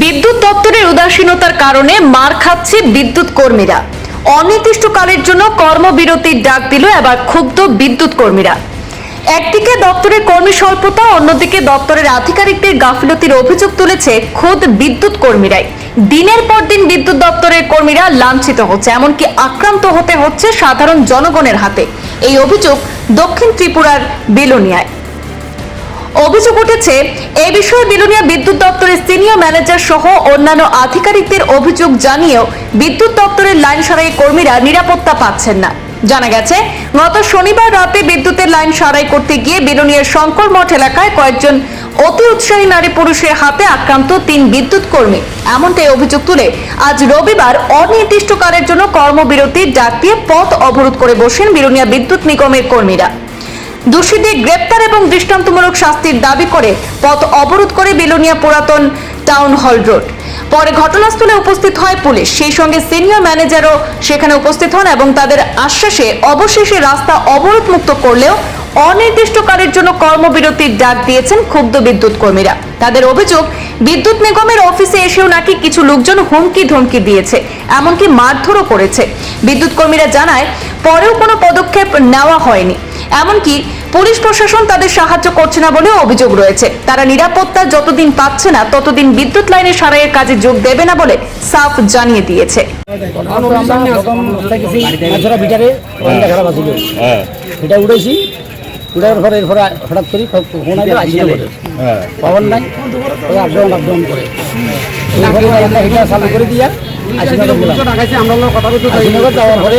বিদ্যুৎ দপ্তরের উদাসীনতার কারণে মার খাচ্ছে বিদ্যুৎ কর্মীরা। অনির্দিষ্টকালের জন্য কর্মবিরতির ডাক দিল এবার ক্ষুব্ধ বিদ্যুৎ কর্মীরা। একদিকে দপ্তরের কর্মী স্বল্পতা, অন্যদিকে দপ্তরের আধিকারিকদের গাফিলতির অভিযোগ তুলেছে খোদ বিদ্যুৎ কর্মীরাই। দিনের পর দিন বিদ্যুৎ দপ্তরের কর্মীরা লাঞ্ছিত হচ্ছে, এমনকি আক্রান্ত হতে হচ্ছে সাধারণ জনগণের হাতে। এই অভিযোগ দক্ষিণ ত্রিপুরার বেলোনিয়ায়। অভিযোগ উঠেছে, এ বিষয়ে বিলুনিয়া বিদ্যুৎ দপ্তরের সিনিয়র ম্যানেজার সহ অন্যান্য আধিকারিকদের অভিযোগ জানিয়েও বিদ্যুৎ দপ্তরের লাইন সারাই কর্মীরা নিরাপত্তা পাচ্ছেন না। জানা গেছে, গত শনিবার রাতে বিদ্যুতের লাইন সারাই করতে গিয়ে বিলুনিয়ার শঙ্কর মঠ এলাকায় কয়েকজন অতি উৎসাহী নারী পুরুষের হাতে আক্রান্ত তিন বিদ্যুৎ কর্মী। এমনটাই অভিযোগ তুলে আজ রবিবার অনির্দিষ্টকালের জন্য কর্মবিরতির ডাক দিয়ে পথ অবরোধ করে বসেন বিলুনিয়া বিদ্যুৎ নিগমের কর্মীরা। দোষীদের গ্রেপ্তার এবং দৃষ্টান্তমূলক শাস্তির দাবি করে পথ অবরোধ করে বিলোনিয়া পুরাতন টাউন হল রোড। পরে ঘটনাস্থলে উপস্থিত হয় পুলিশ। সেই সঙ্গে সিনিয়র ম্যানেজারও সেখানে উপস্থিত হন এবং তাদের আশ্বাসে অবশেষে রাস্তা অবরোধ মুক্ত করলেও অনির্দিষ্টকালের জন্য কর্মবিরতির ডাক দিয়েছেন ক্ষুব্ধ বিদ্যুৎ কর্মীরা। তাদের অভিযোগ, বিদ্যুৎ নিগমের অফিসে এসেও নাকি কিছু লোকজন হুমকি ধমকি দিয়েছে, এমনকি মারধরও করেছে। বিদ্যুৎ কর্মীরা জানায়, পরেও কোনো পদক্ষেপ নেওয়া হয়নি। এমনকি পুলিশ প্রশাসন তাদের সাহায্য করছে না বলেও অভিযোগ রয়েছে। তারা নিরাপত্তা যতদিন পাচ্ছে না ততদিন বিদ্যুৎ লাইনের সারাইয়ের কাজে যোগ দেবে না বলে সাফ জানিয়ে দিয়েছে। ভিটারে ওখানটা খারাপ আছিল হ্যাঁ। ভিটা উঠেছি উঠার পরে এরপরে হঠাৎ করে ফোন আইলে আসিল হ্যাঁ। পাওয়ার নাই ওই আপডাউন আপডাউন করে এরপরে চালু করে দিয়া আশিনগর গেলাম আশিনগর যাওয়ার পরে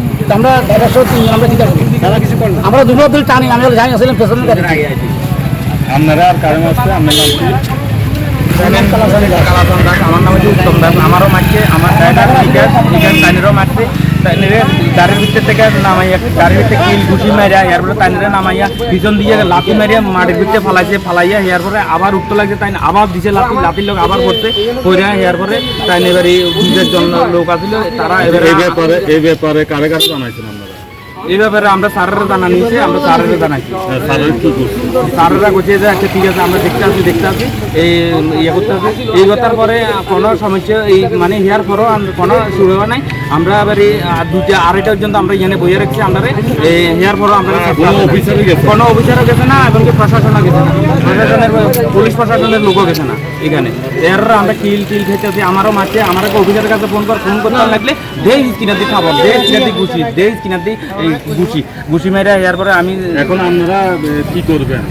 আমরা আমরা চিন্তা করি আমরা দুটো দুই টানি আমি জানি আসলে পেছনের গাড়ি আপনারা আর কারণ আসছে আপনার কি? আমার নাম হচ্ছে উত্তম দাস। আমারও মারছে আমার ড্রাইভার বিকাশ বিকাশ তাইনেরও মারছে গাড়ির ভিতর থেকে নামাইয়া, গাড়ির ভিতরে কিল ঘুষি মারিয়া ইয়ার পরে তাইনেরে নামাইয়া, পিছন দিয়ে লাফি মারিয়া মাটির ভিতরে ফালাইছে, ফালাইয়া হেয়ার পরে আবার উঠতে লাগছে তাই আবার দিছে লাফি লাঠির লোক আবার করছে কইরা হেয়ার পরে তাই এবার এই জন্য লোক আছিল তারা এবার এই ব্যাপারে এই ব্যাপারে কারে কারে জানাইছেন আপনারা এই ব্যাপারে আমরা স্যারের জানা নিয়েছি আমরা স্যারের জানাইছি। হ্যাঁ, স্যারের বলছে যে আচ্ছা ঠিক আছে আমরা দেখতে আসি দেখতে আসি এই ইয়ে করতে আসি। এই কথার পরে কোনো সমস্যা এই মানে হেয়ার পরও কোনো শুরু হয় নাই। আমরা এবার এই আড়াইটা পর্যন্ত আমরা এখানে বইয়ে রাখছি আমরা এই হেয়ার পরও আমরা কোনো কোনো অফিসারও গেছে না এমনকি প্রশাসনও গেছে না। প্রশাসনের পুলিশ প্রশাসনের লোকও গেছে না এখানে। এর আমরা কিল টিল খেতেছি আমারও মারছে আমার একটা অফিসারের কাছে ফোন কর ফোন করতে লাগলে দে কিনার দিয়ে খাবার দেশ কিনা দিয়ে গুছি দেশ কিনা দিয়ে এই গুছি ঘুষি মেরে এর পরে আমি এখন আপনারা কি করবেন?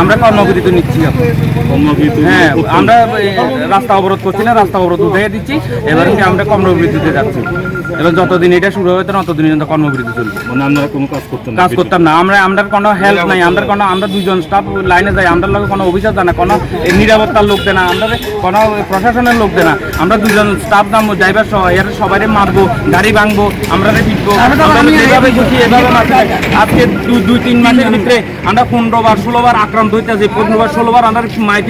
আমরা কর্মবিরতি নিচ্ছি। হ্যাঁ আমরা রাস্তা অবরোধ করছি না রাস্তা অবরোধ উঠে দিচ্ছি। এবার কি আমরা কর্মবিরতিতে যাচ্ছি? এবং যতদিন এটা শুরু হবে ততদিন পর্যন্ত কর্মবিরতি চলবে। মানে আপনারা কোনো কাজ করতেন না কাজ করতাম না। আমরা আমরা কোনো হেল্প নাই আমরা কোনো আমরা দুইজন স্টাফ লাইনে যাই আমরা লগে কোনো অফিসার জানা কোনো নিরাপত্তার লোক দেনা আমরা কোনো প্রশাসনের লোক দেনা আমরা দুজন স্টাফ নামবো ড্রাইভার সহ এর সবাই মারবো গাড়ি ভাঙবো আমরা পিটবো আমরা যেভাবে খুশি এভাবে। আজকে দুই দুই তিন মাসের ভিতরে আমরা পনেরো বার ষোলো বার আক্রান্ত হইতেছি পনেরো বার ষোলো বার আমরা মাইক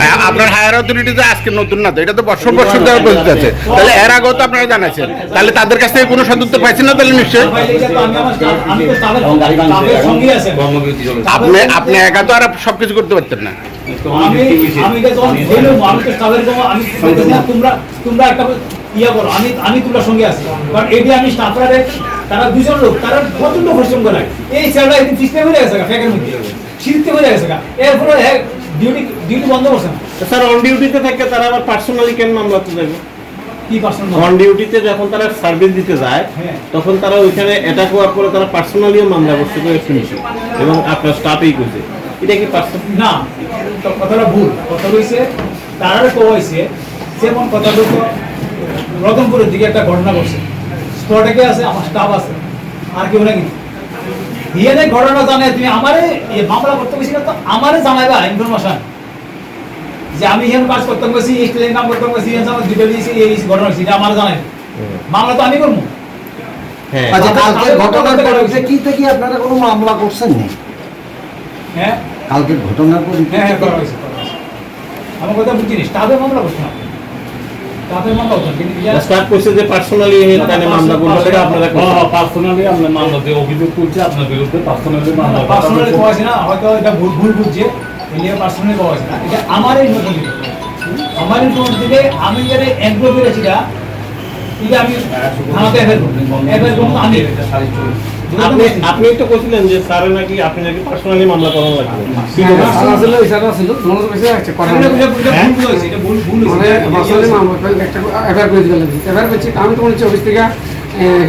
হ্যাঁ, আপনার হায়ার অথরিটি তো আজকে নতুন না তো এটা তো বছর বছর ধরে বলতে আছে তাহলে এর আগেও তো আপনারা জানাচ্ছেন তাহলে তাদের কাছ থেকে কোনো সদুত্তর পাইছেন না তাহলে নিশ্চয়ই আপনি আপনি একা তো আর সবকিছু করতে পারতেন না আমি তোমরা ইয়ে সঙ্গে আছি আমি তারা দুজন লোক তারা প্রচণ্ড পরিশ্রম করে হয়ে গেছে হয়ে ডিউটি তারা আবার পার্সোনালি কেন মামলা তুলে অন ডিউটিতে যখন তারা সার্ভিস দিতে যায় হ্যাঁ। তখন তারা ওইখানে অ্যাটাক হওয়ার পরে তারা পার্সোনালিও মামলা করছে করে শুনেছে। এবং আপনার স্টাফেই করছে। এটা কি পার্সোনাল না কথাটা ভুল। কথা হয়েছে তারা কইছে যেমন কথা বলতো রতনপুরের দিকে একটা ঘটনা ঘটছে। স্পটে কে আছে? আমার স্টাফ আছে। আর কেউ নাকি? ইয়ে ঘটনা জানে তুমি আমারে ইয়ে মামলা করতে গেছি না তো আমারে জানাইবা ইনফরমেশন যে আমি এখানে কাজ করতাম গেছি এই স্টেজের কাম করতাম গেছি আমার দুটো দিয়েছি এই ঘটনা হয়েছে আমার জানেন মামলা তো আমি করব। হ্যাঁ। আচ্ছা তাদের- ঘটনার ঘটনাটা পরিপ্রেক্ষিতে কি আপনারা কোনো মামলা করছেন না? হ্যাঁ? ঘটনার হ্যাঁ হ্যাঁ করা হয়েছে আমার কথা মামলা করছেন। আপনার বিরুদ্ধে পার্সোনালি মামলা পার্সোনালি পাওয়া যায় না হয়তো এটা ভুল ভুল বুঝছে। পার্সোনালি পাওয়া যায় না। এটা আমার এই নতুন আমার এই নতুন দিকে আমি যারা আমি আমাকে এফআইআর করব এফআইআর করব আমি। আপনি তো বলছিলেন যে স্যার নাকি আপনি নাকি পার্সোনালি মামলা করানো লাগবে। হ্যাঁ, ইশারা ছিল মনে আছে কথা এটা এটা ভুল হয়েছে ভুল ভুল মানে বাসালে মামলা একটা এফআইআর করে দিতে এফআইআর করছি আমি তো হচ্ছে অফিস থেকে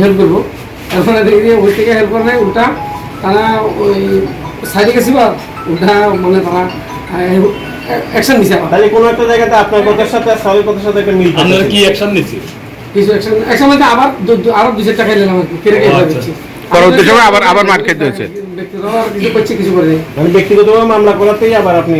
হেল্প করব। এখন দেখি অফিস থেকে হেল্প করে নাই উল্টা তারা ওই সাইডে গেছি বা উল্টা মানে তারা অ্যাকশন নিছে আবার। তাহলে কোনো একটা জায়গাতে আপনার কথার সাথে আর স্যারের কথার সাথে একটা মিল আপনারা কি অ্যাকশন নিচ্ছে কিছু অ্যাকশন অ্যাকশন মানে আবার আরও দুই টাকা নিলাম আর কি কেটে আচ্ছা। দিচ্ছি পরবর্তী সময় আবার- আবার মার খেতে হয়েছে। ব্যক্তিগত আর কিছু কিছু করে। মানে ব্যক্তিগতভাবে মামলা করাতেই আবার আপনি